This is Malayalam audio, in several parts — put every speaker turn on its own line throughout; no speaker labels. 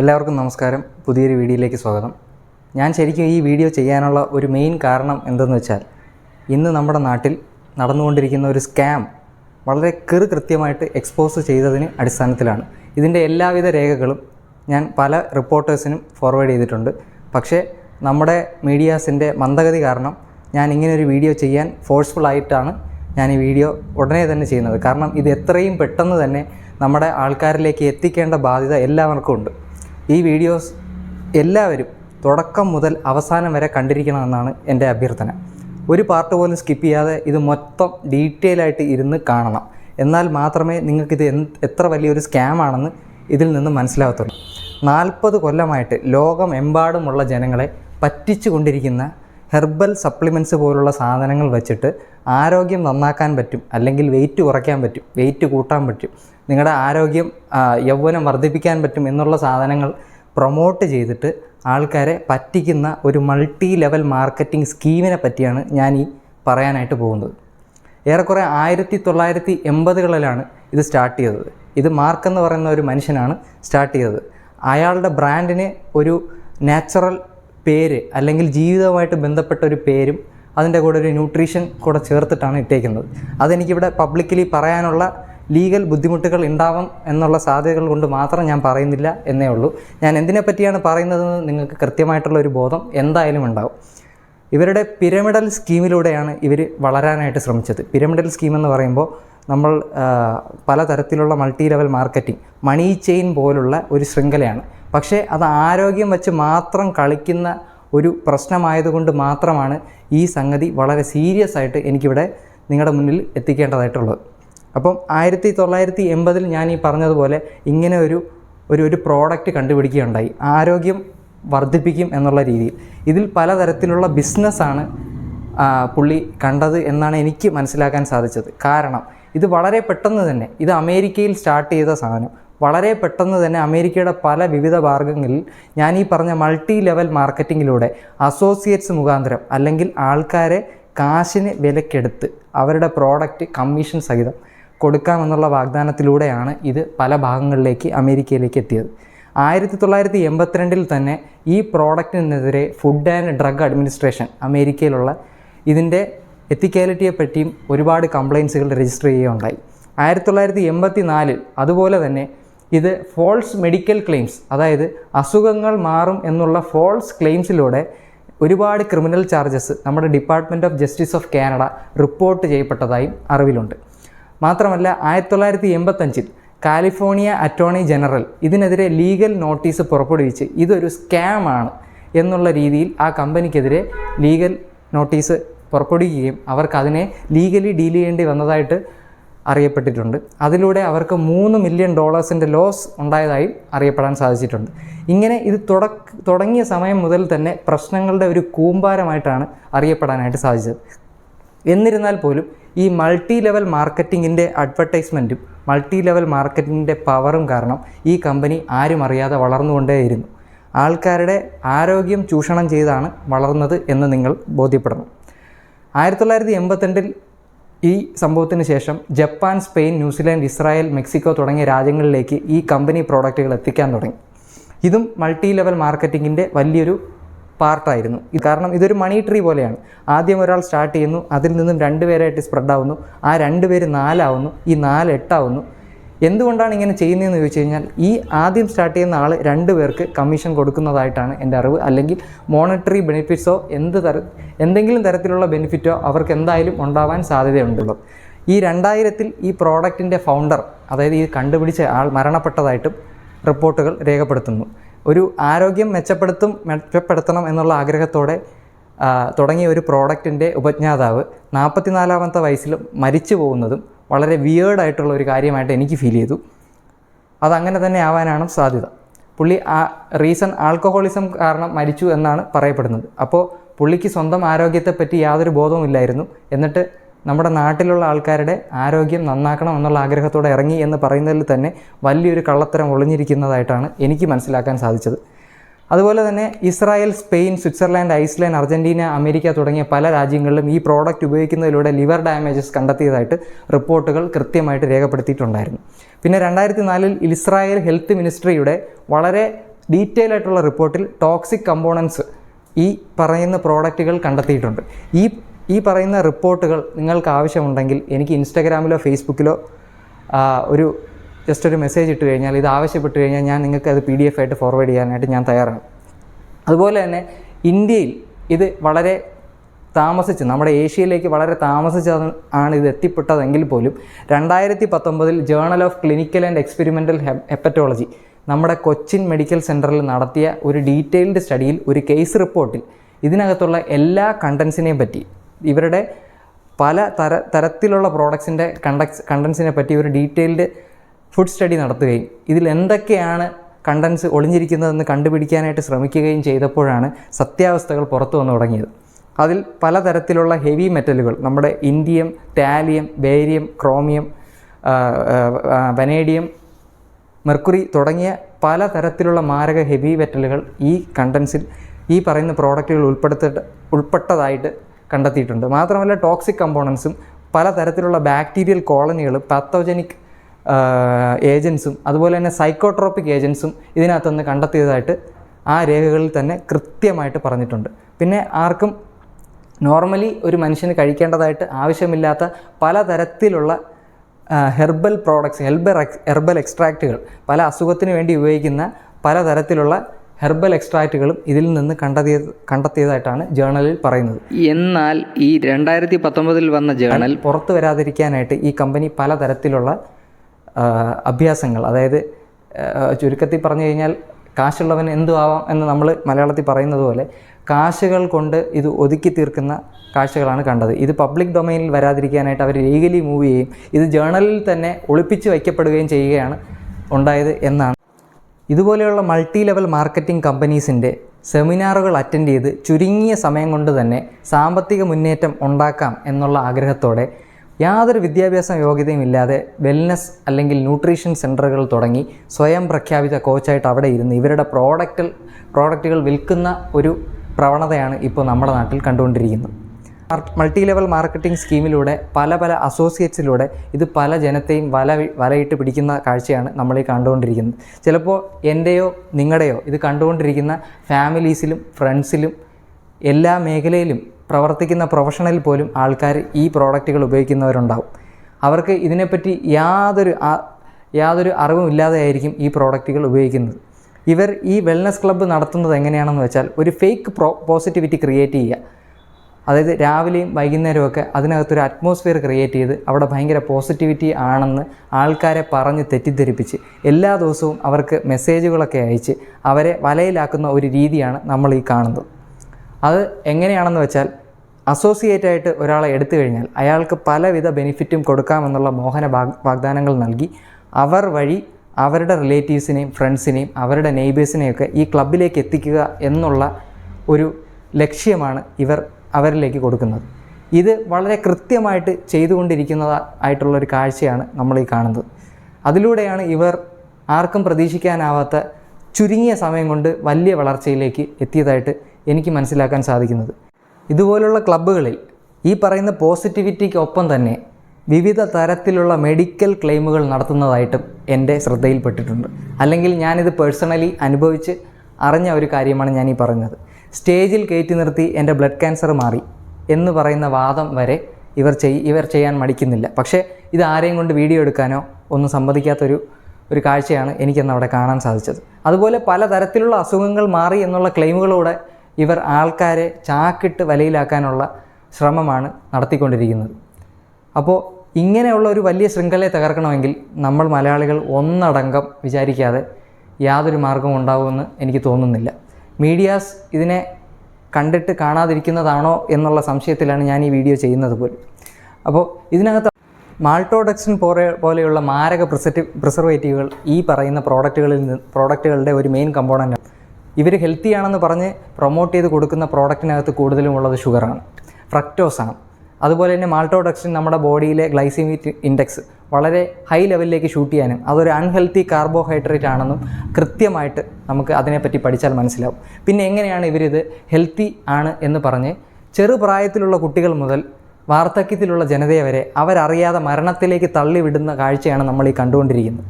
എല്ലാവർക്കും നമസ്കാരം. പുതിയൊരു വീഡിയോയിലേക്ക് സ്വാഗതം. ഞാൻ ശരിക്കും ഈ വീഡിയോ ചെയ്യാനുള്ള ഒരു മെയിൻ കാരണം എന്തെന്ന് വെച്ചാൽ ഇന്ന് നമ്മുടെ നാട്ടിൽ നടന്നുകൊണ്ടിരിക്കുന്ന ഒരു സ്കാം വളരെ കൃ കൃത്യമായിട്ട് എക്സ്പോസ് ചെയ്തതിന് അടിസ്ഥാനത്തിലാണ്. ഇതിന്റെ എല്ലാവിധ രേഖകളും ഞാൻ പല റിപ്പോർട്ടേഴ്സിനും ഫോർവേഡ് ചെയ്തിട്ടുണ്ട്. പക്ഷേ നമ്മുടെ മീഡിയാസിന്റെ മന്ദഗതി കാരണം ഞാൻ ഇങ്ങനെ ഒരു വീഡിയോ ചെയ്യാൻ ഫോഴ്സ്ഫുൾ ആയിട്ടാണ് ഞാൻ ഈ വീഡിയോ ഉടനെ തന്നെ ചെയ്യുന്നത്. കാരണം ഇത് എത്രയും പെട്ടെന്ന് തന്നെ നമ്മുടെ ആൾക്കാരിലേക്ക് എത്തിക്കേണ്ട ബാധ്യത എല്ലാവർക്കും ഉണ്ട്. ഈ വീഡിയോസ് എല്ലാവരും തുടക്കം മുതൽ അവസാനം വരെ കണ്ടിരിക്കണമെന്നാണ് എന്റെ അഭ്യർത്ഥന. ഒരു പാർട്ട് പോലും സ്കിപ്പ് ചെയ്യാതെ ഇത് മൊത്തം ഡീറ്റെയിൽ ആയിട്ട് ഇരുന്ന് കാണണം. എന്നാൽ മാത്രമേ നിങ്ങൾക്കിത് എത്ര വലിയൊരു സ്കാമാണെന്ന് ഇതിൽ നിന്ന് മനസ്സിലാകത്തുള്ളൂ നാൽപ്പത് കൊല്ലമായിട്ട് ലോകമെമ്പാടുമുള്ള ജനങ്ങളെ പറ്റിച്ചു കൊണ്ടിരിക്കുന്ന ഹെർബൽ സപ്ലിമെന്റ്സ് പോലുള്ള സാധനങ്ങൾ വെച്ചിട്ട് ആരോഗ്യം നന്നാക്കാൻ പറ്റും അല്ലെങ്കിൽ വെയിറ്റ് കുറയ്ക്കാൻ പറ്റും വെയിറ്റ് കൂട്ടാൻ പറ്റും നിങ്ങളുടെ ആരോഗ്യം യൗവനം വർദ്ധിപ്പിക്കാൻ പറ്റും എന്നുള്ള സാധനങ്ങൾ പ്രൊമോട്ട് ചെയ്തിട്ട് ആൾക്കാരെ പറ്റിക്കുന്ന ഒരു മൾട്ടി ലെവൽ മാർക്കറ്റിംഗ് സ്കീമിനെ പറ്റിയാണ് ഞാൻ ഈ പറയാനായിട്ട് പോകുന്നത്. ഏറെക്കുറെ ആയിരത്തി തൊള്ളായിരത്തി എൺപതുകളിലാണ് ഇത് സ്റ്റാർട്ട് ചെയ്തത്. ഇത് മാർക്ക് എന്ന് പറയുന്ന ഒരു മനുഷ്യനാണ് സ്റ്റാർട്ട് ചെയ്തത്. അയാളുടെ ബ്രാൻഡിനെ ഒരു നാച്ചുറൽ പേര് അല്ലെങ്കിൽ ജീവിതവുമായിട്ട് ബന്ധപ്പെട്ട ഒരു പേരും അതിന്റെ കൂടെ ഒരു ന്യൂട്രീഷൻ കൂടെ ചേർത്തിട്ടാണ് ഇട്ടേക്കുന്നത്. അതെനിക്കിവിടെ പബ്ലിക്കലി പറയാനുള്ള ലീഗൽ ബുദ്ധിമുട്ടുകൾ ഉണ്ടാവും എന്നുള്ള സാധ്യതകൾ കൊണ്ട് മാത്രം ഞാൻ പറയുന്നില്ല എന്നേ ഉള്ളൂ. ഞാൻ എന്തിനെ പറ്റിയാണ് പറയുന്നതെന്ന് നിങ്ങൾക്ക് കൃത്യമായിട്ടുള്ള ഒരു ബോധം എന്തായാലും ഉണ്ടാവും. ഇവരുടെ പിരമിഡൽ സ്കീമിലൂടെയാണ് ഇവർ വളരാനായിട്ട് ശ്രമിച്ചത്. പിരമിഡൽ സ്കീം എന്ന് പറയുമ്പോൾ നമ്മൾ പല പലതരത്തിലുള്ള multi level marketing money chain പോലുള്ള ഒരു ശൃംഖലയാണ്. പക്ഷേ അത് ആരോഗ്യം വെച്ച് മാത്രം കളിക്കുന്ന ഒരു പ്രശ്നമായതുകൊണ്ട് മാത്രമാണ് ഈ സംഗതി വളരെ സീരിയസ് ആയിട്ട് എനിക്കിവിടെ നിങ്ങളുടെ മുന്നിൽ എത്തിക്കേണ്ടതായിട്ടുള്ളത്. അപ്പം ആയിരത്തി തൊള്ളായിരത്തി എൺപതിൽ ഞാൻ ഈ പറഞ്ഞതുപോലെ ഇങ്ങനെ ഒരു ഒരു ഒരു പ്രോഡക്റ്റ് കണ്ടുപിടിക്കുകയുണ്ടായി. ആരോഗ്യം വർദ്ധിപ്പിക്കും എന്നുള്ള രീതിയിൽ. ഇതിൽ പലതരത്തിലുള്ള ബിസിനസ്സാണ് പുള്ളി കണ്ടത് എന്നാണ് എനിക്ക് മനസ്സിലാക്കാൻ സാധിച്ചത്. കാരണം ഇത് വളരെ പെട്ടെന്ന് തന്നെ ഇത് അമേരിക്കയിൽ സ്റ്റാർട്ട് ചെയ്ത സാധനം. വളരെ പെട്ടെന്ന് തന്നെ അമേരിക്കയുടെ പല വിവിധ മാർഗങ്ങളിൽ ഞാൻ ഈ പറഞ്ഞ മൾട്ടി ലെവൽ മാർക്കറ്റിങ്ങിലൂടെ അസോസിയേറ്റ്സ് മുഖാന്തരം അല്ലെങ്കിൽ ആൾക്കാരെ കാശിന് വിലക്കെടുത്ത് അവരുടെ പ്രോഡക്റ്റ് കമ്മീഷൻ സഹിതം കൊടുക്കാമെന്നുള്ള വാഗ്ദാനത്തിലൂടെയാണ് ഇത് പല ഭാഗങ്ങളിലേക്ക് അമേരിക്കയിലേക്ക് എത്തിയത്. ആയിരത്തി തൊള്ളായിരത്തി എൺപത്തിരണ്ടിൽ തന്നെ ഈ പ്രോഡക്റ്റിനെതിരെ ഫുഡ് ആൻഡ് ഡ്രഗ് അഡ്മിനിസ്ട്രേഷൻ അമേരിക്കയിലുള്ള ഇതിന്റെ എത്തിക്കാലിറ്റിയെ പറ്റിയും ഒരുപാട് കംപ്ലയിൻസുകൾ രജിസ്റ്റർ ചെയ്യുകയുണ്ടായി. ആയിരത്തി തൊള്ളായിരത്തി എൺപത്തി നാലിൽ അതുപോലെ തന്നെ ഇത് ഫോൾസ് മെഡിക്കൽ ക്ലെയിംസ് അതായത് അസുഖങ്ങൾ മാറും എന്നുള്ള ഫോൾസ് ക്ലെയിംസിലൂടെ ഒരുപാട് ക്രിമിനൽ ചാർജസ് നമ്മുടെ department of justice of Canada report ചെയ്യപ്പെട്ടതായും അറിവിലുണ്ട്. മാത്രമല്ല ആയിരത്തി തൊള്ളായിരത്തി എൺപത്തഞ്ചിൽ കാലിഫോർണിയ അറ്റോർണി ജനറൽ ഇതിനെതിരെ ലീഗൽ നോട്ടീസ് പുറപ്പെടുവിച്ച് ഇതൊരു സ്കാമാണ് എന്നുള്ള രീതിയിൽ ആ കമ്പനിക്കെതിരെ ലീഗൽ നോട്ടീസ് പുറപ്പെടുവിക്കുകയും അവർക്ക് അതിനെ ലീഗലി ഡീൽ ചെയ്യേണ്ടി വന്നതായിട്ട് അറിയപ്പെട്ടിട്ടുണ്ട്. അതിലൂടെ അവർക്ക് മൂന്ന് മില്യൺ ഡോളേഴ്സിന്റെ ലോസ് ഉണ്ടായതായും അറിയപ്പെടാൻ സാധിച്ചിട്ടുണ്ട്. ഇങ്ങനെ ഇത് തുടക്ക തുടങ്ങിയ സമയം മുതൽ തന്നെ പ്രശ്നങ്ങളുടെ ഒരു കൂമ്പാരമായിട്ടാണ് അറിയപ്പെടാനായിട്ട് സാധിച്ചത്. എന്നിരുന്നാൽ പോലും ഈ മൾട്ടി ലെവൽ മാർക്കറ്റിങ്ങിന്റെ അഡ്വർടൈസ്മെന്റും മൾട്ടി ലെവൽ മാർക്കറ്റിങ്ങിന്റെ പവറും കാരണം ഈ കമ്പനി ആരും അറിയാതെ വളർന്നുകൊണ്ടേയിരുന്നു ആൾക്കാരുടെ ആരോഗ്യം ചൂഷണം ചെയ്താണ് വളർന്നത് എന്ന് നിങ്ങൾ ബോധ്യപ്പെടണം. ആയിരത്തി തൊള്ളായിരത്തി എൺപത്തിരണ്ടിൽ ഈ സംഭവത്തിന് ശേഷം Japan Spain New Zealand Israel Mexico തുടങ്ങിയ രാജ്യങ്ങളിലേക്ക് ഈ കമ്പനി പ്രോഡക്റ്റുകൾ എത്തിക്കാൻ തുടങ്ങി. ഇതും മൾട്ടി ലെവൽ മാർക്കറ്റിങ്ങിന്റെ വലിയൊരു പാർട്ടായിരുന്നു. കാരണം ഇതൊരു മണി ട്രീ പോലെയാണ്. ആദ്യം ഒരാൾ സ്റ്റാർട്ട് ചെയ്യുന്നു അതിൽ നിന്നും രണ്ട് പേരായിട്ട് സ്പ്രെഡ് ആവുന്നു ആ രണ്ട് പേര് നാലാവുന്നു ഈ നാല് എട്ടാവുന്നു. എന്തുകൊണ്ടാണ് ഇങ്ങനെ ചെയ്യുന്നതെന്ന് ചോദിച്ചു കഴിഞ്ഞാൽ ഈ ആദ്യം സ്റ്റാർട്ട് ചെയ്യുന്ന ആൾ രണ്ട് പേർക്ക് കമ്മീഷൻ കൊടുക്കുന്നതായിട്ടാണ് എന്റെ അറിവ്. അല്ലെങ്കിൽ മോണിറ്ററി ബെനിഫിറ്റ്സോ എന്ത് തര എന്തെങ്കിലും തരത്തിലുള്ള ബെനിഫിറ്റോ അവർക്ക് എന്തായാലും ഉണ്ടാവാൻ സാധ്യതയുണ്ടല്ലോ ഈ രണ്ടായിരത്തിൽ ഈ പ്രോഡക്റ്റിന്റെ ഫൗണ്ടർ അതായത് ഈ കണ്ടുപിടിച്ച ആൾ മരണപ്പെട്ടതായിട്ടും റിപ്പോർട്ടുകൾ രേഖപ്പെടുത്തുന്നു. ഒരു ആരോഗ്യം മെച്ചപ്പെടുത്തും മെച്ചപ്പെടുത്തണം എന്നുള്ള ആഗ്രഹത്തോടെ തുടങ്ങിയ ഒരു പ്രോഡക്റ്റിന്റെ ഉപജ്ഞാതാവ് നാൽപ്പത്തിനാലാമത്തെ വയസ്സിൽ മരിച്ചു പോകുന്നതും വളരെ വിയേർഡായിട്ടുള്ള ഒരു കാര്യമായിട്ട് എനിക്ക് ഫീൽ ചെയ്തു. അതങ്ങനെ തന്നെ ആവാനാണ് സാധ്യത. പുള്ളി ആ റീസൺ ആൽക്കഹോളിസം കാരണം മരിച്ചു എന്നാണ് പറയപ്പെടുന്നത്. അപ്പോൾ പുള്ളിക്ക് സ്വന്തം ആരോഗ്യത്തെപ്പറ്റി യാതൊരു ബോധവും ഇല്ലായിരുന്നു. എന്നിട്ട് നമ്മുടെ നാട്ടിലുള്ള ആൾക്കാരുടെ ആരോഗ്യം നന്നാക്കണം എന്നുള്ള ആഗ്രഹത്തോടെ ഇറങ്ങി എന്ന് പറയുന്നതിൽ തന്നെ വലിയൊരു കള്ളത്തരം ഒളിഞ്ഞിരിക്കുന്നതായിട്ടാണ് എനിക്ക് മനസ്സിലാക്കാൻ സാധിച്ചത്. അതുപോലെ തന്നെ Israel Spain Switzerland Iceland Argentina America തുടങ്ങിയ പല രാജ്യങ്ങളിലും ഈ പ്രോഡക്റ്റ് ഉപയോഗിക്കുന്നതിലൂടെ ലിവർ ഡാമേജസ് കണ്ടെത്തിയതായിട്ട് റിപ്പോർട്ടുകൾ കൃത്യമായിട്ട് രേഖപ്പെടുത്തിയിട്ടുണ്ടായിരുന്നു. പിന്നെ രണ്ടായിരത്തി നാലിൽ ഇസ്രായേൽ ഹെൽത്ത് മിനിസ്ട്രിയുടെ വളരെ ഡീറ്റെയിൽ ആയിട്ടുള്ള റിപ്പോർട്ടിൽ ടോക്സിക് കമ്പോണൻസ് ഈ പറയുന്ന പ്രോഡക്റ്റുകൾ കണ്ടെത്തിയിട്ടുണ്ട്. ഈ ഈ പറയുന്ന റിപ്പോർട്ടുകൾ നിങ്ങൾക്ക് ആവശ്യമുണ്ടെങ്കിൽ എനിക്ക് ഇൻസ്റ്റഗ്രാമിലോ ഫേസ്ബുക്കിലോ ഒരു ജസ്റ്റ് ഒരു മെസ്സേജ് ഇട്ട് കഴിഞ്ഞാൽ ഇത് ആവശ്യപ്പെട്ട് കഴിഞ്ഞാൽ ഞാൻ നിങ്ങൾക്ക് അത് പി ഡി എഫ് ആയിട്ട് ഫോർവേഡ് ചെയ്യാനായിട്ട് ഞാൻ തയ്യാറാണ്. അതുപോലെ തന്നെ ഇന്ത്യയിൽ ഇത് വളരെ താമസിച്ച് നമ്മുടെ ഏഷ്യയിലേക്ക് വളരെ താമസിച്ച് ആണ് ഇത് എത്തിപ്പെട്ടതെങ്കിൽ പോലും രണ്ടായിരത്തി പത്തൊമ്പതിൽ journal of clinical and experimental hepatology നമ്മുടെ കൊച്ചിൻ മെഡിക്കൽ സെന്ററിൽ നടത്തിയ ഒരു ഡീറ്റെയിൽഡ് സ്റ്റഡിയിൽ ഒരു കേസ് റിപ്പോർട്ടിൽ ഇതിനകത്തുള്ള എല്ലാ കണ്ടൻസിനെയും പറ്റി ഇവരുടെ പല തര തരത്തിലുള്ള പ്രോഡക്ട്സിന്റെ കണ്ടക്സ് കണ്ടൻസിനെ പറ്റി ഒരു ഡീറ്റെയിൽഡ് ഫുഡ് സ്റ്റഡി നടത്തുകയും ഇതിൽ എന്തൊക്കെയാണ് കണ്ടൻസ് ഒളിഞ്ഞിരിക്കുന്നതെന്ന് കണ്ടുപിടിക്കാനായിട്ട് ശ്രമിക്കുകയും ചെയ്തപ്പോഴാണ് സത്യാവസ്ഥകൾ പുറത്തു വന്നു തുടങ്ങിയത്. അതിൽ പലതരത്തിലുള്ള ഹെവി മെറ്റലുകൾ നമ്മുടെ indium thallium barium chromium vanadium mercury തുടങ്ങിയ പലതരത്തിലുള്ള മാരക ഹെവി മെറ്റലുകൾ ഈ കണ്ടൻസിൽ ഈ പറയുന്ന പ്രോഡക്റ്റുകൾ ഉൾപ്പെടുത്ത ഉൾപ്പെട്ടതായിട്ട് കണ്ടെത്തിയിട്ടുണ്ട്. മാത്രമല്ല ടോക്സിക് കമ്പോണൻസും പലതരത്തിലുള്ള ബാക്ടീരിയൽ കോളനികൾ പാത്തോജനിക് ഏജൻസും അതുപോലെ തന്നെ സൈക്കോട്രോപ്പിക് ഏജൻസും ഇതിനകത്തുനിന്ന് കണ്ടെത്തിയതായിട്ട് ആ രേഖകളിൽ തന്നെ കൃത്യമായിട്ട് പറഞ്ഞിട്ടുണ്ട്. പിന്നെ ആർക്കും നോർമലി ഒരു മനുഷ്യന് കഴിക്കേണ്ടതായിട്ട് ആവശ്യമില്ലാത്ത പലതരത്തിലുള്ള ഹെർബൽ പ്രോഡക്ട്സ് ഹെർബൽ ഹെർബൽ എക്സ്ട്രാക്റ്റുകൾ പല അസുഖത്തിന് വേണ്ടി ഉപയോഗിക്കുന്ന പലതരത്തിലുള്ള ഹെർബൽ എക്സ്ട്രാക്റ്റുകളും ഇതിൽ നിന്ന് കണ്ടെത്തിയ കണ്ടെത്തിയതായിട്ടാണ് ജേണലിൽ പറയുന്നത്. എന്നാൽ ഈ രണ്ടായിരത്തി പത്തൊമ്പതിൽ വന്ന ജേണൽ പുറത്തു വരാതിരിക്കാനായിട്ട് ഈ കമ്പനി പലതരത്തിലുള്ള അഭ്യാസങ്ങൾ. അതായത് ചുരുക്കത്തിൽ പറഞ്ഞു കഴിഞ്ഞാൽ കാശുള്ളവൻ എന്തു ആവാം എന്ന് നമ്മൾ മലയാളത്തിൽ പറയുന്നത് പോലെ കാശുകൾ കൊണ്ട് ഇത് ഒതുക്കി തീർക്കുന്ന കാഴ്ചകളാണ് കണ്ടത്. ഇത് പബ്ലിക് ഡൊമൈനിൽ വരാതിരിക്കാനായിട്ട് അവർ ലീഗലി മൂവ് ചെയ്യുകയും ഇത് ജേണലിൽ തന്നെ ഒളിപ്പിച്ച് വയ്ക്കപ്പെടുകയും ചെയ്യുകയാണ് ഉണ്ടായത് എന്നാണ്. ഇതുപോലെയുള്ള മൾട്ടി ലെവൽ മാർക്കറ്റിംഗ് കമ്പനീസിന്റെ സെമിനാറുകൾ അറ്റൻഡ് ചെയ്ത് ചുരുങ്ങിയ സമയം കൊണ്ട് തന്നെ സാമ്പത്തിക മുന്നേറ്റം ഉണ്ടാക്കാം എന്നുള്ള ആഗ്രഹത്തോടെ യാതൊരു വിദ്യാഭ്യാസ യോഗ്യതയും ഇല്ലാതെ വെൽനസ് അല്ലെങ്കിൽ ന്യൂട്രീഷൻ സെന്ററുകൾ തുടങ്ങി സ്വയം പ്രഖ്യാപിത കോച്ചായിട്ട് അവിടെ ഇരുന്ന് ഇവരുടെ പ്രോഡക്റ്റിൽ പ്രോഡക്റ്റുകൾ വിൽക്കുന്ന ഒരു പ്രവണതയാണ് ഇപ്പോൾ നമ്മുടെ നാട്ടിൽ കണ്ടുകൊണ്ടിരിക്കുന്നത്. മൾട്ടി ലെവൽ മാർക്കറ്റിംഗ് സ്കീമിലൂടെ പല പല അസോസിയേറ്റ്സിലൂടെ ഇത് പല ജനത്തെയും വല വലയിട്ട് പിടിക്കുന്ന കാഴ്ചയാണ് നമ്മൾ ഈ കണ്ടുകൊണ്ടിരിക്കുന്നത്. ചിലപ്പോൾ എന്റെയോ നിങ്ങളുടെയോ ഇത് കണ്ടുകൊണ്ടിരിക്കുന്ന ഫാമിലീസിലും ഫ്രണ്ട്സിലും എല്ലാ മേഖലയിലും പ്രവർത്തിക്കുന്ന പ്രൊഫഷണൽ പോലും ആൾക്കാർ ഈ പ്രോഡക്റ്റുകൾ ഉപയോഗിക്കുന്നവരുണ്ടാവും. അവർക്ക് ഇതിനെപ്പറ്റി യാതൊരു യാതൊരു അറിവും ഇല്ലാതെയായിരിക്കും ഈ പ്രോഡക്റ്റുകൾ ഉപയോഗിക്കുന്നത്. ഇവർ ഈ വെൽനസ് ക്ലബ്ബ് നടത്തുന്നത് എങ്ങനെയാണെന്ന് വെച്ചാൽ ഒരു ഫേക്ക് പ്രോ പോസിറ്റിവിറ്റി ക്രിയേറ്റ് ചെയ്യുക. അതായത് രാവിലെയും വൈകുന്നേരവും ഒക്കെ അതിനകത്തൊരു അറ്റ്മോസ്ഫിയർ ക്രിയേറ്റ് ചെയ്ത് അവിടെ ഭയങ്കര പോസിറ്റിവിറ്റി ആണെന്ന് ആൾക്കാരെ പറഞ്ഞ് തെറ്റിദ്ധരിപ്പിച്ച് എല്ലാ ദിവസവും അവർക്ക് മെസ്സേജുകളൊക്കെ അയച്ച് അവരെ വലയിലാക്കുന്ന ഒരു രീതിയാണ് നമ്മൾ ഈ കാണുന്നത്. അത് എങ്ങനെയാണെന്ന് വെച്ചാൽ അസോസിയേറ്റ് ആയിട്ട് ഒരാളെ എടുത്തു കഴിഞ്ഞാൽ അയാൾക്ക് പലവിധ ബെനിഫിറ്റും കൊടുക്കാമെന്നുള്ള മോഹന വാഗ്ദാനങ്ങൾ നൽകി അവർ വഴി അവരുടെ റിലേറ്റീവ്സിനെയും ഫ്രണ്ട്സിനെയും അവരുടെ നെയ്ബേഴ്സിനെയൊക്കെ ഈ ക്ലബിലേക്ക് എത്തിക്കുക എന്നുള്ള ഒരു ലക്ഷ്യമാണ് ഇവർ അവരിലേക്ക് കൊടുക്കുന്നത്. ഇത് വളരെ കൃത്യമായിട്ട് ചെയ്തുകൊണ്ടിരിക്കുന്നതായിട്ടുള്ള ഒരു കാഴ്ചയാണ് നമ്മൾ ഈ കാണുന്നത്. അതിലൂടെയാണ് ഇവർ ആർക്കും പ്രതീക്ഷിക്കാനാവാത്ത ചുരുങ്ങിയ സമയം കൊണ്ട് വലിയ വളർച്ചയിലേക്ക് എത്തിയതായിട്ട് എനിക്ക് മനസ്സിലാക്കാൻ സാധിക്കുന്നത്. ഇതുപോലുള്ള ക്ലബ്ബുകളിൽ ഈ പറയുന്ന പോസിറ്റിവിറ്റിക്കൊപ്പം തന്നെ വിവിധ തരത്തിലുള്ള മെഡിക്കൽ ക്ലെയിമുകൾ നടത്തുന്നതായിട്ടും എന്റെ ശ്രദ്ധയിൽപ്പെട്ടിട്ടുണ്ട്. അല്ലെങ്കിൽ ഞാനിത് പേഴ്സണലി അനുഭവിച്ച് അറിഞ്ഞ ഒരു കാര്യമാണ് ഞാൻ ഈ പറഞ്ഞത്. സ്റ്റേജിൽ കയറ്റി നിർത്തി എന്റെ ബ്ലഡ് ക്യാൻസർ മാറി എന്ന് പറയുന്ന വാദം വരെ ഇവർ ചെയ് ഇവർ ചെയ്യാൻ മടിക്കുന്നില്ല. പക്ഷേ ഇത് ആരെയും കൊണ്ട് വീഡിയോ എടുക്കാനോ ഒന്നും സമ്മതിക്കാത്തൊരു ഒരു കാഴ്ചയാണ് എനിക്കന്ന് അവിടെ കാണാൻ സാധിച്ചത്. അതുപോലെ പലതരത്തിലുള്ള അസുഖങ്ങൾ മാറി എന്നുള്ള ക്ലെയിമുകളോടെ ഇവർ ആൾക്കാരെ ചാക്കിട്ട് വലയിലാക്കാനുള്ള ശ്രമമാണ് നടത്തിക്കൊണ്ടിരിക്കുന്നത്. അപ്പോൾ ഇങ്ങനെയുള്ള ഒരു വലിയ ശൃംഖലയെ തകർക്കണമെങ്കിൽ നമ്മൾ മലയാളികൾ ഒന്നടങ്കം വിചാരിക്കാതെ യാതൊരു മാർഗവും ഉണ്ടാവുമെന്ന് എനിക്ക് തോന്നുന്നില്ല. മീഡിയാസ് ഇതിനെ കണ്ടിട്ട് കാണാതിരിക്കുന്നതാണോ എന്നുള്ള സംശയത്തിലാണ് ഞാൻ ഈ വീഡിയോ ചെയ്യുന്നത് പോലും. അപ്പോൾ ഇതിനകത്ത് മാൾട്ടോഡക്സിൻ പോലെ പോലെയുള്ള മാരക പ്രിസറ്റി പ്രിസർവേറ്റീവുകൾ ഈ പറയുന്ന പ്രോഡക്റ്റുകളിൽ നിന്ന് പ്രോഡക്റ്റുകളുടെ ഒരു മെയിൻ കമ്പോണന്റ് ഇവർ ഹെൽത്തി ആണെന്ന് പറഞ്ഞ് പ്രൊമോട്ട് ചെയ്ത് കൊടുക്കുന്ന പ്രോഡക്റ്റിനകത്ത് കൂടുതലും ഉള്ളത് ഷുഗറാണ് ഫ്രക്ടോസ് ആണ്. അതുപോലെ തന്നെ മാൾട്ടോഡക്സിൻ നമ്മുടെ ബോഡിയിലെ ഗ്ലൈസിമിക് ഇൻഡെക്സ് വളരെ ഹൈ ലെവലിലേക്ക് ഷൂട്ട് ചെയ്യാനും അതൊരു അൺഹെൽത്തി കാർബോഹൈഡ്രേറ്റ് ആണെന്നും കൃത്യമായിട്ട് നമുക്ക് അതിനെപ്പറ്റി പഠിച്ചാൽ മനസ്സിലാവും. പിന്നെ എങ്ങനെയാണ് ഇവരിത് ഹെൽത്തി ആണ് എന്ന് പറഞ്ഞ് ചെറുപ്രായത്തിലുള്ള കുട്ടികൾ മുതൽ വാർദ്ധക്യത്തിലുള്ള ജനതയെ വരെ അവരറിയാതെ മരണത്തിലേക്ക് തള്ളിവിടുന്ന കാഴ്ചയാണ് നമ്മൾ ഈ കണ്ടുകൊണ്ടിരിക്കുന്നത്.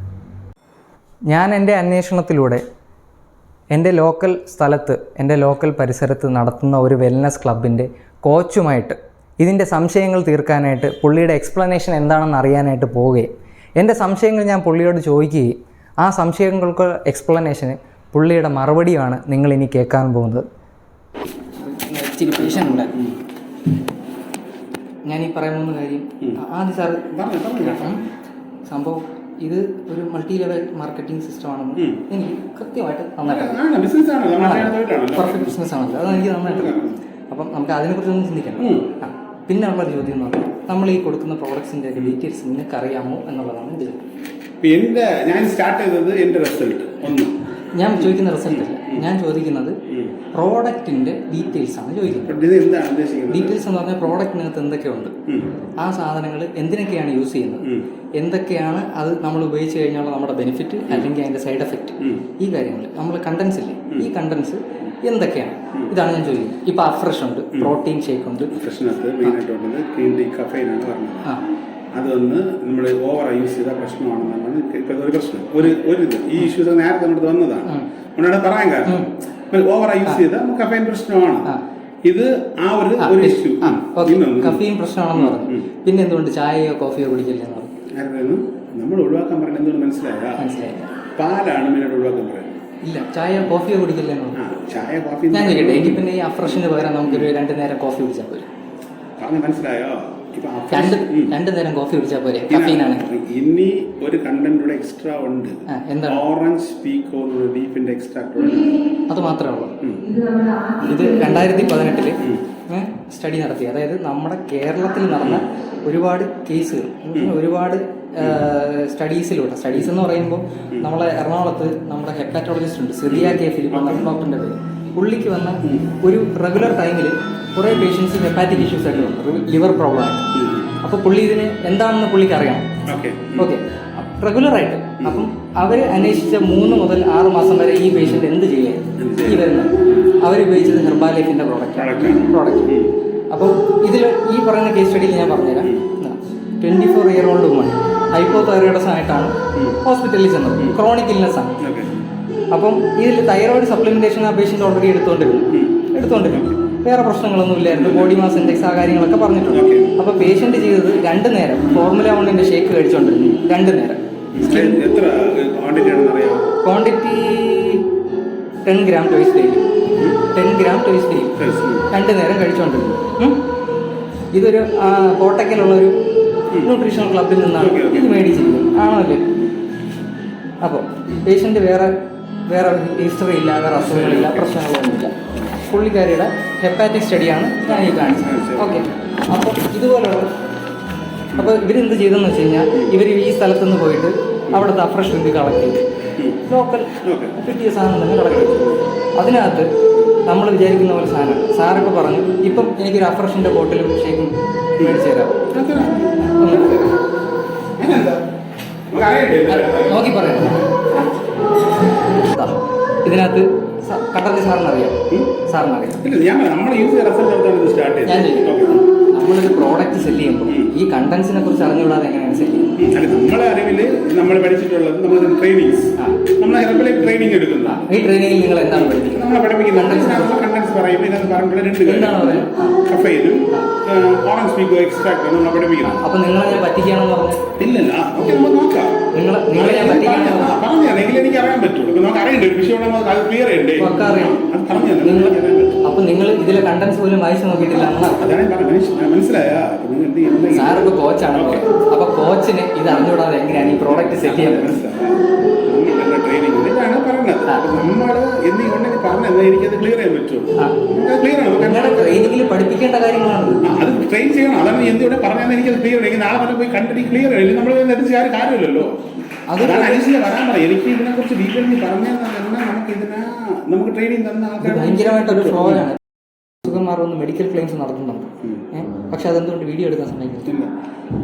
ഞാൻ എന്റെ അന്വേഷണത്തിലൂടെ എന്റെ ലോക്കൽ സ്ഥലത്ത് എന്റെ ലോക്കൽ പരിസരത്ത് നടത്തുന്ന ഒരു വെൽനസ് ക്ലബിന്റെ കോച്ചുമായിട്ട് ഇതിന്റെ സംശയങ്ങൾ തീർക്കാനായിട്ട് പുള്ളിയുടെ എക്സ്പ്ലനേഷൻ എന്താണെന്ന് അറിയാനായിട്ട് പോവുകയും എന്റെ സംശയങ്ങൾ ഞാൻ പുള്ളിയോട് ചോദിക്കുകയും ആ സംശയങ്ങൾക്ക് എക്സ്പ്ലനേഷന് പുള്ളിയുടെ മറുപടിയാണ് നിങ്ങൾ ഇനി കേൾക്കാൻ പോകുന്നത്. ഇച്ചിരി പേഷ്യൻ ഉണ്ട് ഞാൻ ഈ പറയാൻ പോകുന്ന കാര്യം ആദ്യം സാർ സംഭവം ഇത് ഒരു മൾട്ടി ലെവൽ മാർക്കറ്റിംഗ് സിസ്റ്റം ആണെന്ന് എനിക്ക് കൃത്യമായിട്ട് നന്നായിട്ട്
ബിസിനസ് ആണല്ലോ. നമ്മൾ അറിയാത്തവരാണല്ലോ
പെർഫെക്റ്റ് ബിസിനസ് ആണല്ലോ. അത് എനിക്ക് നന്നായിട്ട്. അപ്പം നമുക്ക് അതിനെക്കുറിച്ചൊന്നും ചിന്തിക്കണം പിന്നെ ഉള്ള ഒരു ചോദ്യം എന്ന് പറഞ്ഞാൽ നമ്മൾ ഈ കൊടുക്കുന്ന പ്രോഡക്ട്സിന്റെ ഡീറ്റെയിൽസ് നിങ്ങൾക്ക് അറിയാമോ എന്നുള്ളതാണ് ചോദ്യം
എന്റെ എന്റെ ഞാൻ സ്റ്റാർട്ട് ചെയ്തത് റിസൾട്ട് ഒന്ന്.
ഞാൻ ചോദിക്കുന്ന റിസൾട്ട് അല്ല. ഞാൻ ചോദിക്കുന്നത് പ്രോഡക്റ്റിന്റെ ഡീറ്റെയിൽസ് ആണ് ചോദിക്കുന്നത്. ഡീറ്റെയിൽസ് എന്ന് പറഞ്ഞാൽ പ്രോഡക്റ്റിനകത്ത് എന്തൊക്കെയുണ്ട്. ആ സാധനങ്ങൾ എന്തിനൊക്കെയാണ് യൂസ് ചെയ്യുന്നത്? എന്തൊക്കെയാണ് അത് നമ്മൾ ഉപയോഗിച്ച് കഴിഞ്ഞാൽ നമ്മുടെ ബെനിഫിറ്റ് അല്ലെങ്കിൽ അതിന്റെ സൈഡ് എഫക്റ്റ്? ഈ കാര്യങ്ങൾ നമ്മൾ കണ്ടൻസ് ഇല്ലേ? ഈ കണ്ടൻസ് എന്തൊക്കെയാണ്? ഇതാണ് ഞാൻ ചോദിക്കുന്നത്. ഇപ്പൊ അഫ്രഷ് ഉണ്ട് പ്രോട്ടീൻ ഷേക്ക് ഉണ്ട്. ആ.
അതൊന്ന് നമ്മൾ ഓവർ യൂസ് ചെയ്ത പ്രശ്നമാണെന്നാണ് ഒരു പ്രശ്നം. ഒരു ഒരു ഇത്. ഈ ഇഷ്യൂസ് നേരത്തെ നമ്മുടെ വന്നതാണ്. നമ്മളോട് പറയാൻ കാരണം. ഓവർ യൂസ് ചെയ്ത കഫൈൻ പ്രശ്നമാണ്. ഇത് ആ ഒരു ഒരു
പിന്നെ-
ഇഷ്യൂ
കഫീൻ പ്രശ്നമാണെന്ന് പറഞ്ഞു. പിന്നെ എന്തുകൊണ്ട് ചായയോ കോഫിയോ കുടിക്കില്ലെന്ന് പറഞ്ഞു.
നമ്മൾ ഒഴിവാക്കാൻ പറയുന്നത് എന്തുകൊണ്ട് മനസ്സിലായ? പാലാണ് മെയിനായിട്ട് ഒഴിവാക്കാൻ പറയുന്നത്.
ഇല്ല ചായ കോഫിയോ പറഞ്ഞു
ആ ചായ കോഫി
ഞാൻ കേട്ടെ എനിക്ക് പിന്നെ ഈ അഫ്രഷിന് പകരം നമുക്കൊരു രണ്ടു നേരം കോഫി കുടിച്ചാൽ
പോലും മനസ്സിലായോ?
രണ്ട്. രണ്ട് നേരം കോഫി കുടിച്ചാൽ പോരെ? കഫീനാണ്
ഇനി ഒരു കണ്ടന്റ് കൂടെ എക്സ്ട്രാ ഉണ്ട്.
എന്താണ്?
ഓറഞ്ച് പീക്കോ എക്സ്ട്രാ എക്സ്ട്രാക്ട്
അത് മാത്രമേ ഉള്ളൂ. ഇത് രണ്ടായിരത്തി പതിനെട്ടിൽ സ്റ്റഡി നടത്തി. അതായത് നമ്മുടെ കേരളത്തിൽ നടന്ന ഒരുപാട് കേസുകൾ ഒരുപാട് സ്റ്റഡീസിലൂടെ സ്റ്റഡീസ് എന്ന് പറയുമ്പോൾ നമ്മളെ എറണാകുളത്ത് നമ്മുടെ ഹെപ്പാറ്റോളജിസ്റ്റ് ഉണ്ട്. സിറിയ കെ ഫിലിപ്പ് ഡോക്ടറിന്റെ പേര്. പുള്ളിക്ക് വന്ന ഒരു റെഗുലർ ടൈമിൽ കുറേ പേഷ്യൻസ് ഹെപ്പാറ്റിക് ഇഷ്യൂസ് ആയിട്ട് വന്നു. ലിവർ പ്രോബ്ലം ആയിട്ട്. അപ്പോൾ പുള്ളി ഇതിന് എന്താണെന്ന് പുള്ളിക്ക് അറിയാം
ഓക്കെ
ഓക്കെ റെഗുലർ ആയിട്ട് അപ്പം അവർ അന്വേഷിച്ച മൂന്ന് മുതൽ ആറ് മാസം വരെ ഈ പേഷ്യന്റ് എന്ത് ചെയ്യാൻ ഈ വരുന്ന അവർ ഉപയോഗിച്ചത് ഹെർബാലൈഫിന്റെ പ്രോഡക്റ്റ് പ്രോഡക്റ്റ് അപ്പോൾ ഇതിൽ ഈ പറയുന്ന കേസ് സ്റ്റഡിയിൽ ഞാൻ പറഞ്ഞുതരാം. Twenty four year old woman hypothyroidism ആയിട്ടാണ് ഹോസ്പിറ്റലിൽ ചെന്നത്. ക്രോണിക് ഇൽനെസ് ആണ്. അപ്പം ഇതിൽ തൈറോയിഡ് സപ്ലിമെന്റേഷൻ ആ പേഷ്യന്റ് ഓൾറെഡി എടുത്തുകൊണ്ടിരുന്നു എടുത്തുകൊണ്ടിരുന്നു വേറെ പ്രശ്നങ്ങളൊന്നും ഇല്ലായിരുന്നു. ബോഡി മാസ് ഇൻഡെക്സ് ആ കാര്യങ്ങളൊക്കെ പറഞ്ഞിട്ടുണ്ട്.
അപ്പൊ
അപ്പോൾ പേഷ്യന്റ് ചെയ്തത് രണ്ട് നേരം. ഫോർമുല വണ്ണിന്റെ ഷേക്ക് കഴിച്ചുകൊണ്ടിരുന്നു രണ്ട് നേരം.
എത്ര quantity
ten gram toys daily ten gram toys daily രണ്ട് നേരം കഴിച്ചുകൊണ്ടിരുന്നു ഇതൊരു കോട്ടക്കലുള്ള ഒരു ന്യൂട്രീഷണൽ ക്ലബിൽ നിന്നാണ്. ഇത് മേടിച്ചിരിക്കുന്നത്. ആണോ അല്ലേ അപ്പോൾ പേഷ്യന്റ് വേറെ വേറെ ഹിസ്റ്ററി ഇല്ല വേറെ അസുഖങ്ങളില്ല പ്രശ്നങ്ങളൊന്നുമില്ല. പുള്ളിക്കാരിയുടെ ഹെപ്പാറ്റിക് സ്റ്റഡിയാണ് ഞാൻ ഈ കാണിച്ചത്. ഓക്കെ. അപ്പോൾ ഇതുപോലുള്ള അപ്പോൾ ഇവരെന്ത് ചെയ്തെന്ന് വെച്ച് കഴിഞ്ഞാൽ ഇവർ ഈ സ്ഥലത്തുനിന്ന് പോയിട്ട് അവിടുത്തെ അഫ്രഷ് ഇത് കളക്ട് ചെയ്തു. ലോക്കൽ കിട്ടിയ സാധനം തന്നെ കളക്ട് ചെയ്തു. അതിനകത്ത് നമ്മൾ വിചാരിക്കുന്ന പോലെ സാധനം. സാറൊക്കെ പറഞ്ഞു ഇപ്പം എനിക്കൊരു അഫ്രഷിന്റെ ബോട്ടിലും ഷേക്കും മേടിച്ചു തരാം. നോക്കി പറയാം ഇതിനകത്ത് കണ്ടന്റ് സാറിനറിയാം. സാറിനറിയാം.
ഞാൻ
നമ്മളൊരു പ്രോഡക്റ്റ് സെൽ ചെയ്യുമ്പോൾ ഈ കണ്ടൻസിനെ കുറിച്ച് അറിഞ്ഞുകൂടാതെ എങ്ങനെയാണ് സെൽ ചെയ്യുന്നത്?
നമ്മളെ അറിവിൽ നമ്മൾ പഠിച്ചിട്ടുള്ളത് നമ്മൾ ട്രെയിനിങ്സ് ട്രെയിനിങ് എടുക്കുന്ന.
ഈ ട്രെയിനിങ്ങിൽ നിങ്ങൾ എന്താണ് പഠിപ്പിക്കുന്നത്?
നമ്മളെ കണ്ടൻസ് പറയുമ്പോൾ ഇതിനകത്ത് പറഞ്ഞിട്ടുള്ള രണ്ട് കാര്യം. കഫൈനും ഓറഞ്ച് പീക്കോ എക്സ്ട്രാക്ട് നമ്മൾ പഠിപ്പിക്കുന്നത്
അപ്പൊ നിങ്ങളെ ഞാൻ പറ്റിക്കുകയാണെന്ന് പറഞ്ഞു?
ഇല്ലല്ല ഓക്കെ നമുക്ക് നോക്കാം.
നിങ്ങൾ
പറഞ്ഞാണെങ്കിൽ എനിക്ക് അറിയാൻ പറ്റുള്ളൂ. നമുക്ക് അറിയണ്ടേ ഒരു വിഷയം അത് ക്ലിയർ ചെയ്യണ്ടേ?
അപ്പൊ നിങ്ങൾ ഇതിലെ കണ്ടന്റ്സ് പോലും വായിച്ചു നോക്കിയിട്ടില്ല
മനസ്സിലായ?
ഇപ്പൊ കോച്ചാണ് അപ്പൊ കോച്ചിന് ഇത് അറിഞ്ഞുകൂടാതെ എങ്ങനെയാണ് ഈ പ്രോഡക്റ്റ് സെറ്റ് ചെയ്യാൻ
നമ്മൾ എന്തുകൊണ്ടെങ്കിൽ പറഞ്ഞത് എനിക്കത് ക്ലിയർ ചെയ്യാൻ പറ്റുള്ളൂ. ക്ലിയർ ആണ്.
പഠിപ്പിക്കേണ്ട കാര്യങ്ങളാണ്.
അത് ട്രെയിൻ ചെയ്യണം. അതാണ് എന്തുകൊണ്ട് പറഞ്ഞാൽ എനിക്ക് ക്ലിയർ എനിക്ക് നാളെ തന്നെ പോയി കണ്ടിട്ട് ക്ലിയർ ആയില്ല നമ്മൾ നെറ്റിച്ച് ആ കാര്യമില്ലല്ലോ.
അത്
അതാണ് അനീഷിനെ വരാൻ പറയാം എനിക്ക് ഇതിനെ കുറിച്ച് ഡീറ്റെയിൽ പറഞ്ഞാൽ നമുക്ക് ഇതിനെ നമുക്ക് ട്രെയിനിങ് തന്ന ആൾക്കാർ
ഭയങ്കരമായിട്ടൊരു ഫ്ലോ ആണ്. സുഖന്മാർ ഒന്ന് മെഡിക്കൽ ക്ലെയിംസ് നടത്തുന്നുണ്ട് പക്ഷെ അതെന്തുകൊണ്ട് വീഡിയോ എടുക്കാൻ
ഇല്ല.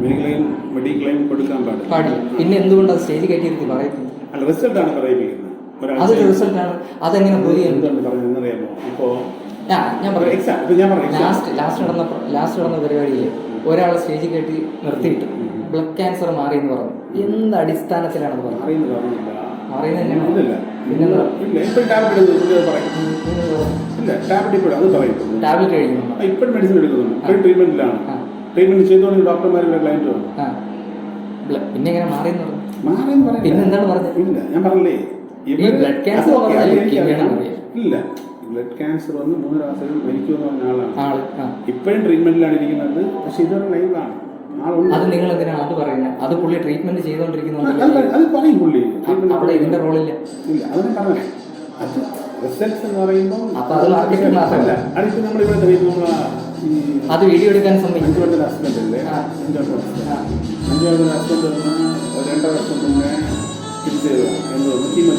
മെഡിക്ലെയിം മെഡിക്ലെയിം കൊടുക്കാൻ പാടില്ല.
പാടില്ല. പിന്നെ എന്തുകൊണ്ട് അത് സ്റ്റേജ് കയറ്റി പറയുന്നത്
റിസൾട്ടാണ് പറയിപ്പിക്കുന്നത്.
അതൊരു റിസൾട്ടാണ് അതെങ്ങനെ
അറിയാമോ ഇപ്പോൾ
ഞാൻ പറയാം ലാസ്റ്റ് ലാസ്റ്റ് നടന്ന ലാസ്റ്റ് നടന്ന പരിപാടിയിൽ ഒരാൾ സ്റ്റേജിൽ കയറ്റി നിർത്തിയിട്ട് ബ്ലഡ് ക്യാൻസർ മാറി എന്ന് പറഞ്ഞു? എന്ത്? അടിസ്ഥാനത്തിലാണ് പറഞ്ഞത്
അറിയുന്നത്
തന്നെയാണോ
ടാബ്ലറ്റ് ഇപ്പോഴും മെഡിസിൻ ട്രീറ്റ്മെന്റിലാണ് ട്രീറ്റ്മെന്റ് ചെയ്തുകൊണ്ട് ഡോക്ടർമാർ
പിന്നെ എങ്ങനെ മാറിയെന്ന് പറഞ്ഞു?
പറയില്ല.
പിന്നെ എന്താണ് പറഞ്ഞത്?
ഇല്ല ഞാൻ പറഞ്ഞില്ലേ?
കിഡ്നിയാണ് അറിയാം.
ഇല്ല. ബ്ലഡ് ക്യാൻസർ വന്ന് മൂന്ന് മാസത്തിൽ മരിക്കുമെന്ന് പറഞ്ഞ ആളാണ്.
ആൾ
ഇപ്പോഴും ട്രീറ്റ്മെന്റിലാണ് ഇരിക്കുന്നത്. പക്ഷെ ഇതൊരു ലൈവാണ്
അത് നിങ്ങൾ എന്തിനാണ് അത് പറയുന്നത് അത് പുള്ളി ട്രീറ്റ്മെന്റ്
ആ, അത് പറയും പുള്ളി.
അവിടെ ഇതിന്റെ റോളില്ല
ഇല്ല. അത് ഞാൻ പറഞ്ഞേ അത് റിസൾട്ട്സ് എന്ന് പറയുമ്പോൾ. അതിപ്പോ നമ്മളിവിടെ തെളിയിക്കും നമ്മളെ
അത് വീഡിയോ എടുക്കാൻ സമ്മതിക്കും
ഹസ്ബൻഡ് അല്ലേ?
ആ.
ഹസ്ബൻഡ് രണ്ടര വർഷം മുന്നേ ചെയ്തു എന്ത് കീമോ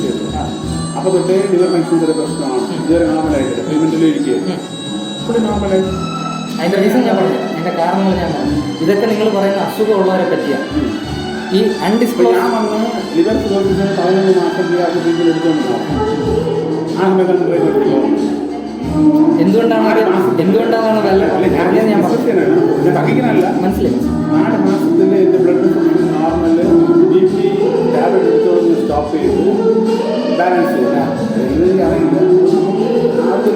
അപ്പോൾ തൊട്ടേ ലിവർ ഒരു പ്രശ്നമാണ് ഇതുവരെ നോർമലായിട്ട് ട്രീറ്റ്മെന്റിൽ ഇരിക്കുക ഇവിടെ നോർമലായി
അതിന്റെ റീസൺ ഞാൻ പറഞ്ഞു കാരണങ്ങൾ ഞാൻ പറഞ്ഞു. ഇതൊക്കെ നിങ്ങൾ പറയുന്ന അസുഖമുള്ളവരെ പറ്റിയാണ്. ഈ അൺഡിസ്ക്ലോസ്
ഞാൻ വന്ന് ലിവർ സിറോസിന് പതിനൊന്ന് മാസം ഗ്യാസ് ട്രീറ്റ്മെന്റ് എടുത്തുകൊണ്ടാണ് ആ സമയത്താണ്
എന്തുകൊണ്ടാണ് എന്തുകൊണ്ടാണ് ഞാൻ മനസ്സിലായി.
നാല് മാസത്തിന്റെ blood normal B P stop ചെയ്ത് ബാലൻസ് അറിയില്ല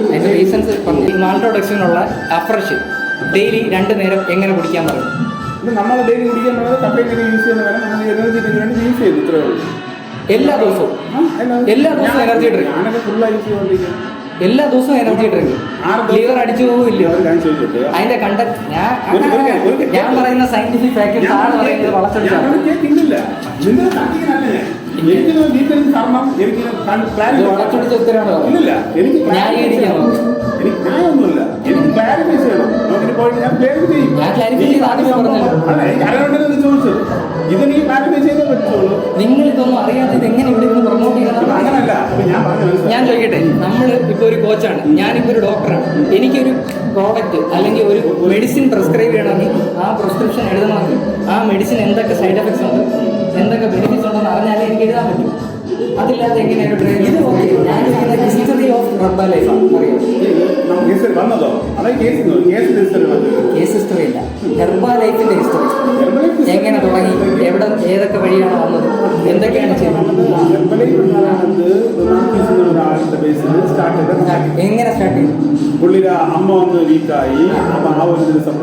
അതിന്റെ റീസൺസ് പറഞ്ഞു ഈ മാൾട്ടോഡക്സിനുള്ള അഫ്രഷ് ഡെയിലി രണ്ട് നേരം എങ്ങനെ കുടിക്കാൻ പറയും?
നമ്മൾ ഡെയിലി കുടിക്കാൻ പറയുന്നത് കപ്പയൊക്കെ യൂസ് ചെയ്യുന്ന വരെ നമ്മൾ എനർജി വേണ്ടി യൂസ് ചെയ്തു ഉള്ളൂ.
എല്ലാ ദിവസവും.
എല്ലാ
ദിവസവും എനർജി ഡ്രിങ്ക്.
ഞാനൊക്കെ ഫുള്ളായി യൂസ് ചെയ്തുകൊണ്ടിരിക്കും
എല്ലാ ദിവസവും എനർജി ഡ്രിങ്ക് ലിവർ അടിച്ചു
പോവില്ല
അതിന്റെ കണ്ടന്റ് ഞാൻ ഞാൻ പറയുന്ന സയന്റിഫിക് പാക്കേജ് ആണ് പറയുന്നത് വളച്ചെടുത്താണ്
നിങ്ങൾ
ഉത്തരവാണ് ഇതൊന്നും അറിയാതെ ഇത് എങ്ങനെ
മനസ്സിലായി
നമ്മൾ ഇപ്പോൾ ഒരു കോച്ചാണ് ഞാനിപ്പോൾ ഒരു ഡോക്ടറാണ് എനിക്കൊരു പ്രോഡക്റ്റ് അല്ലെങ്കിൽ ഒരു മെഡിസിൻ പ്രിസ്ക്രൈബ് ചെയ്യണമെങ്കിൽ ആ പ്രിസ്ക്രിപ്ഷൻ എഴുതണമെങ്കിൽ ആ മെഡിസിൻ എന്തൊക്കെ സൈഡ് എഫക്ട്സ് ഉണ്ട് എന്തൊക്കെ ബെനിഫിറ്റ്സ് ഉണ്ടെന്ന് അറിഞ്ഞാലേ എനിക്ക് എഴുതാൻ പറ്റും. അതില്ലാതെ എങ്ങനെയാണ് റബ്ബ ലൈഫാണ് അറിയാം?
വന്നതോ? കേസ് ഹിസ്റ്ററി
അല്ല. ഹെർബ ലൈഫിന്റെ ഹിസ്റ്ററി എങ്ങനെ തുടങ്ങി? എവിടെ ഏതൊക്കെ വഴിയാണ് വന്നത്? എന്തൊക്കെയാണ്
ചെയ്യുന്നത്
എങ്ങനെ സ്റ്റാർട്ട് ചെയ്തു?
പുള്ളിയുടെ അമ്മ വന്ന് വീക്കായി അപ്പൊ ആ ഒരു ദിവസം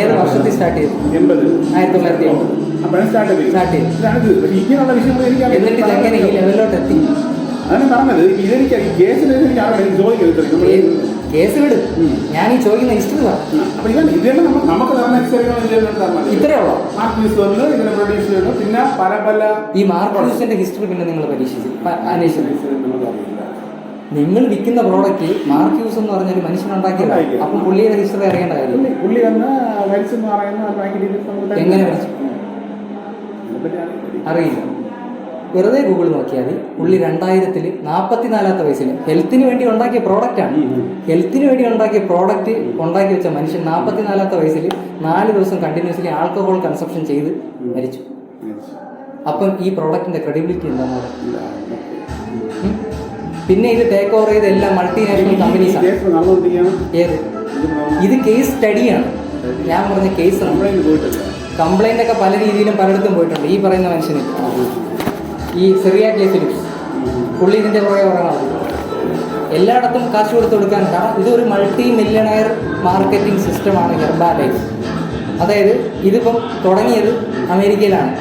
ഏത് വർഷത്തിൽ സ്റ്റാർട്ട് ചെയ്തു?
എൺപത്.
ആയിരത്തി തൊള്ളായിരത്തി എൺപത്.
അപ്പോഴാണ് സ്റ്റാർട്ട് ചെയ്തു.
സ്റ്റാർട്ട് ചെയ്തു
ഇങ്ങനെയുള്ള വിഷയങ്ങൾ എനിക്ക്
എന്നിട്ട് എങ്ങനെ ഈ ലെവലിലോട്ട് എത്തി?
അതാണ് പറഞ്ഞത് ഇതെനിക്ക് കേസിലെനിക്ക് കേസിൽ എനിക്ക് ചോദിക്കരുത്
കേസ് വിട് ഞാൻ ഈ ചോദിക്കുന്ന ഹിസ്റ്ററി പറ.
അപ്പൊ ഇതാണ് ഇതെല്ലാം നമ്മൾ നമുക്ക് തരണം
ഇത്രേ ഉള്ളോ?
മാർക്യൂസ് വന്ന് ഇതിനെ പ്രൊഡ്യൂസ് ചെയ്തു. പിന്നെ പല പല
ഈ മാർക്കോസിന്റെ ഹിസ്റ്ററി പിന്നെ നിങ്ങൾ പരീക്ഷിച്ചു. അന്വേഷിച്ചു. നിങ്ങൾ വിൽക്കുന്ന പ്രോഡക്റ്റ് മാർക്ക് യൂസ് എന്ന് പറഞ്ഞൊരു മനുഷ്യൻ
ഉണ്ടാക്കിയത്.
അപ്പൊ പുള്ളിയുടെ ഹിസ്റ്ററി അറിയേണ്ട കാര്യം.
പുള്ളി.
എങ്ങനെ മരിച്ചു?
അറിയില്ല.
വെറുതെ ഗൂഗിൾ നോക്കിയാൽ മതി പുള്ളി രണ്ടായിരത്തിൽ നാൽപ്പത്തിനാലാമത്തെ വയസ്സിൽ ഹെൽത്തിന് വേണ്ടി ഉണ്ടാക്കിയ പ്രോഡക്റ്റാണ്. ഹെൽത്തിന് വേണ്ടി ഉണ്ടാക്കിയ പ്രോഡക്റ്റ് ഉണ്ടാക്കി വെച്ച മനുഷ്യൻ നാൽപ്പത്തിനാലാമത്തെ വയസ്സിൽ നാല് ദിവസം കണ്ടിന്യൂസ്ലി ആൽക്കഹോൾ കൺസപ്ഷൻ ചെയ്ത് മരിച്ചു. അപ്പം ഈ പ്രോഡക്റ്റിന്റെ ക്രെഡിബിലിറ്റി എന്താണെന്ന്
ഇല്ല,
പിന്നെ ഇത് ടേക്ക് ഓവർ ചെയ്ത എല്ലാ മൾട്ടിനാഷണൽ
കമ്പനീസ്
കമ്പനീസാണ് ഏത്?
ഇത്
കേസ് സ്റ്റഡിയാണ് ഞാൻ പറഞ്ഞ കേസ്
കംപ്ലൈന്റ്
ഒക്കെ പല രീതിയിലും പലയിടത്തും പോയിട്ടുണ്ട്. ഈ പറയുന്ന മനുഷ്യന്. ഈ സിറിയ ഫിലിപ്സ് പുള്ളി ഇതിന്റെ പുറകെ ഒരാളാണ് എല്ലായിടത്തും കാശ് കൊടുത്ത് കൊടുക്കാൻ കാരണം ഇതൊരു മൾട്ടി മില്യണയർ മാർക്കറ്റിംഗ് സിസ്റ്റമാണ് ഹെർബാലൈസ് അതായത് ഇതിപ്പം തുടങ്ങിയത് അമേരിക്കയിലാണ്.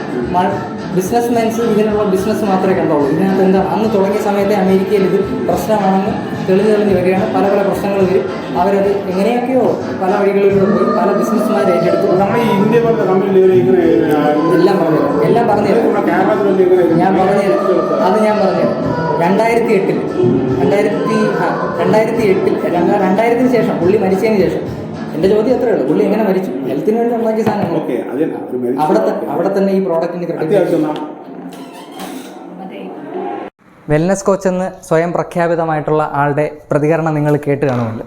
ബിസിനസ് മെൻസ് ഇതിനുള്ള ബിസിനസ് മാത്രമേ കണ്ടുള്ളൂ. ഇതിനകത്ത് എന്താ അന്ന് തുടങ്ങിയ സമയത്തെ അമേരിക്കയിൽ ഇത് പ്രശ്നമാണെന്ന് തെളിഞ്ഞു തെളിഞ്ഞ് വരികയാണ് പല പല അവരത് എങ്ങനെയൊക്കെയോ പല വഴികളിലൂടെ പോയി പല ബിസിനസ്സുമാർ ഏറ്റെടുത്തു.
ഇന്ത്യ
എല്ലാം പറഞ്ഞു എല്ലാം
പറഞ്ഞു
ഞാൻ പറഞ്ഞു അത് ഞാൻ പറഞ്ഞു രണ്ടായിരത്തി എട്ടിൽ രണ്ടായിരത്തി ആ രണ്ടായിരത്തി എട്ടിൽ രണ്ടാ- രണ്ടായിരത്തിന് ശേഷം പുള്ളി മരിച്ചതിന് ശേഷം. എന്റെ ചോദ്യം എത്രയേ ഉള്ളൂ. പുള്ളി എങ്ങനെ മരിച്ചു? ഹെൽത്തിന് വേണ്ടി ഉണ്ടാക്കിയ സാധനങ്ങൾ. അവിടെ അവിടെ തന്നെ ഈ പ്രോഡക്റ്റിന്റെ ക്രെഡിറ്റ് വെൽനസ് കോച്ച് എന്ന് സ്വയം പ്രഖ്യാപിതമായിട്ടുള്ള ആളുടെ പ്രതികരണം നിങ്ങൾ കേട്ട് കാണുമല്ലോ.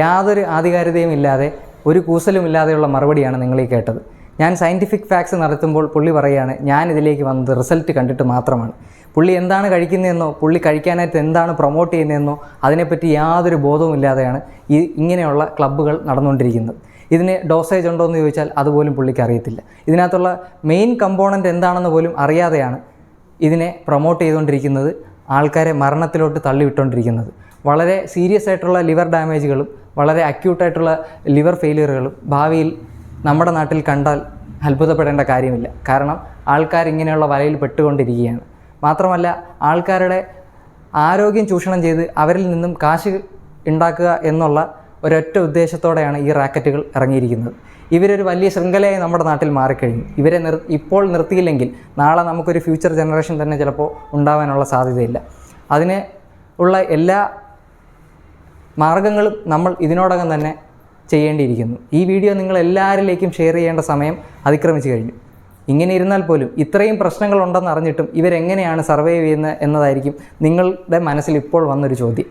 യാതൊരു ആധികാരികതയും ഇല്ലാതെ ഒരു കൂസലും ഇല്ലാതെയുള്ള മറുപടിയാണ് നിങ്ങൾ ഈ കേട്ടത്. ഞാൻ സയന്റിഫിക് ഫാക്സ് നടത്തുമ്പോൾ പുള്ളി പറയുകയാണ് ഞാൻ ഇതിലേക്ക് വന്നത് റിസൾട്ട് കണ്ടിട്ട് മാത്രമാണ്. പുള്ളി എന്താണ് കഴിക്കുന്നതെന്നോ പുള്ളി കഴിക്കാനായിട്ട് എന്താണ് പ്രൊമോട്ട് ചെയ്യുന്നതെന്നോ അതിനെപ്പറ്റി യാതൊരു ബോധവും ഇല്ലാതെയാണ് ഈ ഇങ്ങനെയുള്ള ക്ലബ്ബുകൾ നടന്നുകൊണ്ടിരിക്കുന്നത്. ഇതിന് ഡോസേജ് ഉണ്ടോ എന്ന് ചോദിച്ചാൽ അതുപോലും പുള്ളിക്ക് അറിയത്തില്ല. ഇതിനകത്തുള്ള മെയിൻ കമ്പോണന്റ് എന്താണെന്ന് പോലും അറിയാതെയാണ് ഇതിനെ പ്രൊമോട്ട് ചെയ്തുകൊണ്ടിരിക്കുന്നത് ആൾക്കാരെ മരണത്തിലോട്ട് തള്ളിവിട്ടുകൊണ്ടിരിക്കുന്നത്. വളരെ സീരിയസ് ആയിട്ടുള്ള ലിവർ ഡാമേജുകളും വളരെ അക്യൂട്ടായിട്ടുള്ള ലിവർ ഫെയിലിയറുകളും ഭാവിയിൽ നമ്മുടെ നാട്ടിൽ കണ്ടാൽ അത്ഭുതപ്പെടേണ്ട കാര്യമില്ല. കാരണം ആൾക്കാർ ഇങ്ങനെയുള്ള വലയിൽ പെട്ടുകൊണ്ടിരിക്കുകയാണ്. മാത്രമല്ല ആൾക്കാരുടെ ആരോഗ്യം ചൂഷണം ചെയ്ത് അവരിൽ നിന്നും കാശ് ഉണ്ടാക്കുക എന്നുള്ള ഒരൊറ്റ ഉദ്ദേശത്തോടെയാണ് ഈ റാക്കറ്റുകൾ ഇറങ്ങിയിരിക്കുന്നത്. ഇവരൊരു വലിയ ശൃംഖലയായി നമ്മുടെ നാട്ടിൽ മാറിക്കഴിഞ്ഞു. ഇവരെ നിർ ഇപ്പോൾ നിർത്തിയില്ലെങ്കിൽ നാളെ നമുക്കൊരു ഫ്യൂച്ചർ ജനറേഷൻ തന്നെ ചിലപ്പോൾ ഉണ്ടാവാനുള്ള സാധ്യതയില്ല. അതിന് ഉള്ള എല്ലാ മാർഗങ്ങളും നമ്മൾ ഇതിനോടകം തന്നെ ചെയ്യേണ്ടിയിരിക്കുന്നു. ഈ വീഡിയോ നിങ്ങൾ എല്ലാവരിലേക്കും ഷെയർ ചെയ്യേണ്ട സമയം അതിക്രമിച്ചു കഴിഞ്ഞു. ഇങ്ങനെ ഇരുന്നാൽ പോലും ഇത്രയും പ്രശ്നങ്ങൾ ഉണ്ടെന്ന് അറിഞ്ഞിട്ടും ഇവരെങ്ങനെയാണ് സർവൈവ് ചെയ്യുന്നത് എന്നതായിരിക്കും നിങ്ങളുടെ മനസ്സിൽ ഇപ്പോൾ വന്നൊരു ചോദ്യം.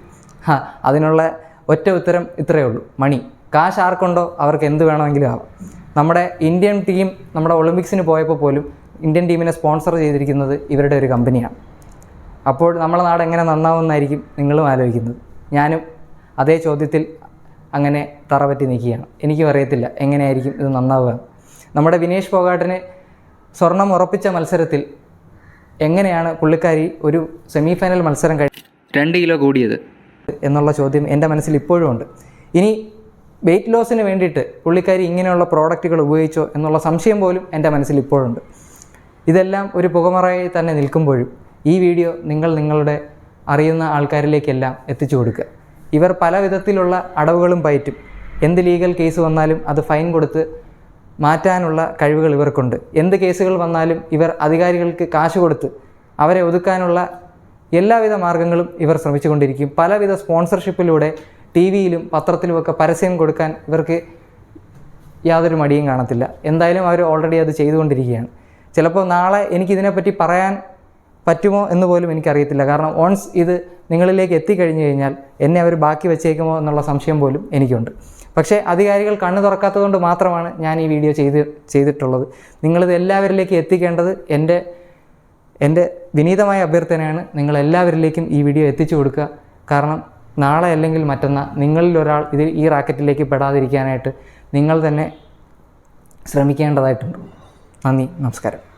ഹാ അതിനുള്ള ഒറ്റ ഉത്തരം ഇത്രയേ ഉള്ളൂ. മണി കാശ് ആർക്കുണ്ടോ? അവർക്ക് എന്ത് വേണമെങ്കിലും ആവാം. നമ്മുടെ ഇന്ത്യൻ ടീം നമ്മുടെ ഒളിമ്പിക്സിന് പോയപ്പോൾ പോലും ഇന്ത്യൻ ടീമിനെ സ്പോൺസർ ചെയ്തിരിക്കുന്നത് ഇവരുടെ ഒരു കമ്പനിയാണ് അപ്പോൾ നമ്മളെ നാട് എങ്ങനെ നന്നാവുമെന്നായിരിക്കും നിങ്ങളും ആലോചിക്കുന്നത്. ഞാനും അതേ ചോദ്യത്തിൽ അങ്ങനെ തറപറ്റി നിൽക്കുകയാണ്. എനിക്കും അറിയത്തില്ല എങ്ങനെയായിരിക്കും ഇത് നന്നാവുക. നമ്മുടെ വിനേഷ് ഫോഗാട്ടിന് സ്വർണം ഉറപ്പിച്ച മത്സരത്തിൽ എങ്ങനെയാണ് പുള്ളിക്കാരി ഒരു സെമി ഫൈനൽ മത്സരം കഴി രണ്ട് കിലോ കൂടിയത്. എന്നുള്ള ചോദ്യം എന്റെ മനസ്സിൽ ഇപ്പോഴും ഉണ്ട്. ഇനി വെയിറ്റ് ലോസിന് വേണ്ടിയിട്ട് പുള്ളിക്കാരി ഇങ്ങനെയുള്ള പ്രോഡക്റ്റുകൾ ഉപയോഗിച്ചോ എന്നുള്ള സംശയം പോലും എന്റെ മനസ്സിൽ ഇപ്പോഴുണ്ട് ഇതെല്ലാം ഒരു പുകമറയായി തന്നെ നിൽക്കുമ്പോഴും ഈ വീഡിയോ നിങ്ങൾ നിങ്ങളുടെ അറിയുന്ന ആൾക്കാരിലേക്കെല്ലാം എത്തിച്ചു കൊടുക്കുക. ഇവർ പല വിധത്തിലുള്ള അടവുകളും പയറ്റും. എന്ത് ലീഗൽ കേസ് വന്നാലും അത് ഫൈൻ കൊടുത്ത് മാറ്റാനുള്ള കഴിവുകൾ ഇവർക്കുണ്ട്. എന്ത് കേസുകൾ വന്നാലും ഇവർ അധികാരികൾക്ക് കാശ് കൊടുത്ത് അവരെ ഒതുക്കാനുള്ള എല്ലാവിധ മാർഗങ്ങളും ഇവർ ശ്രമിച്ചുകൊണ്ടിരിക്കും. പലവിധ സ്പോൺസർഷിപ്പിലൂടെ ടി വിയിലും പത്രത്തിലുമൊക്കെ പരസ്യം കൊടുക്കാൻ ഇവർക്ക് യാതൊരു മടിയും കാണത്തില്ല. എന്തായാലും അവർ ഓൾറെഡി അത് ചെയ്തുകൊണ്ടിരിക്കുകയാണ്. ചിലപ്പോൾ നാളെ എനിക്കിതിനെപ്പറ്റി പറയാൻ പറ്റുമോ എന്ന് പോലും എനിക്കറിയത്തില്ല. കാരണം ഓൺസ് ഇത് നിങ്ങളിലേക്ക് എത്തിക്കഴിഞ്ഞു കഴിഞ്ഞാൽ എന്നെ അവർ ബാക്കി വെച്ചേക്കുമോ എന്നുള്ള സംശയം പോലും എനിക്കുണ്ട്. പക്ഷേ അധികാരികൾ കണ്ണു തുറക്കാത്തതുകൊണ്ട് മാത്രമാണ് ഞാൻ ഈ വീഡിയോ ചെയ്ത് ചെയ്തിട്ടുള്ളത്. നിങ്ങളിത് എല്ലാവരിലേക്കും എത്തിക്കേണ്ടത് എന്റെ എന്റെ വിനീതമായ അഭ്യർത്ഥനയാണ്. നിങ്ങൾ എല്ലാവരിലേക്കും ഈ വീഡിയോ എത്തിച്ചു കൊടുക്കുക. കാരണം നാളെ അല്ലെങ്കിൽ മറ്റന്നാൾ നിങ്ങളിൽ ഒരാൾ ഈ റാക്കറ്റിലേക്ക് പെടാതിരിക്കാനായിട്ട് നിങ്ങൾ തന്നെ ശ്രമിക്കേണ്ടതായിട്ടുണ്ട്. നന്ദി നമസ്കാരം.